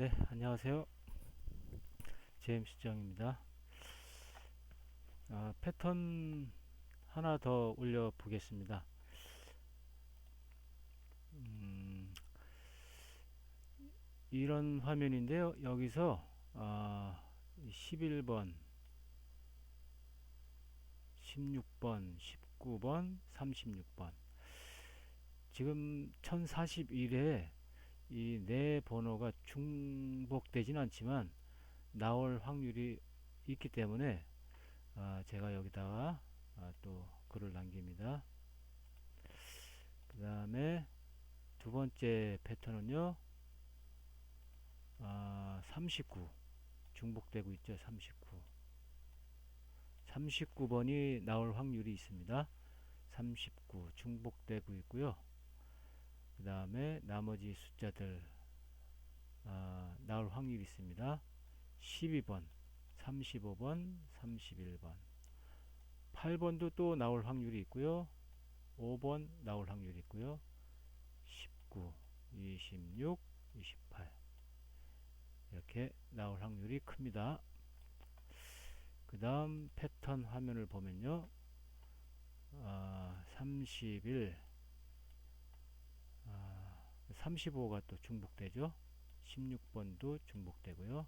네, 안녕하세요. 제임스 정입니다. 아, 패턴 하나 더 올려 보겠습니다. 음, 이런 화면인데요. 여기서 아, 11번, 16번, 19번, 36번. 지금 1041에 이 네 번호가 중복되진 않지만 나올 확률이 있기 때문에 아, 제가 여기다가 아, 또 글을 남깁니다. 그 다음에 두 번째 패턴은요. 아, 39 중복되고 있죠. 39 39번이 나올 확률이 있습니다. 39 중복되고 있고요. 그 다음에 나머지 숫자들 아, 나올 확률이 있습니다. 12번, 35번, 31번 8번도 또 나올 확률이 있고요. 5번 나올 확률이 있고요. 19, 26, 28 이렇게 나올 확률이 큽니다. 그 다음 패턴 화면을 보면요. 아, 31 아, 35가 또 중복되죠. 16번도 중복되고요.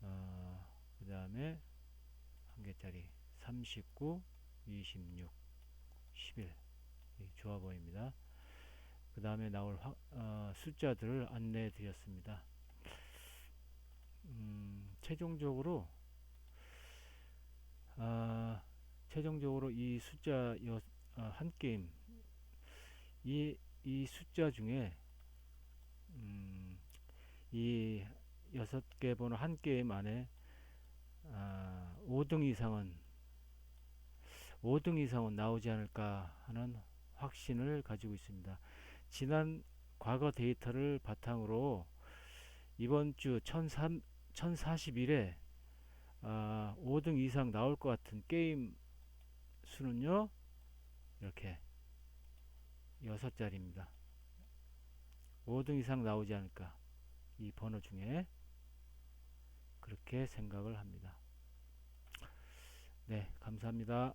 어, 그 다음에 한 개짜리 39, 26, 11이 좋아 보입니다. 그 다음에 나올 화, 어, 숫자들을 안내해 드렸습니다. 음, 최종적으로 아, 최종적으로 이 숫자 여, 아, 한 게임 이, 이 숫자 중에 음, 이 여섯 개 번호 한 게임 안에 아, 5등 이상은 5등 이상은 나오지 않을까 하는 확신을 가지고 있습니다. 지난 과거 데이터를 바탕으로 이번 주 1003, 1041에 아, 5등 이상 나올 것 같은 게임 수는요 이렇게 여섯 자리입니다. 5등 이상 나오지 않을까 이 번호 중에 그렇게 생각을 합니다. 네 감사합니다.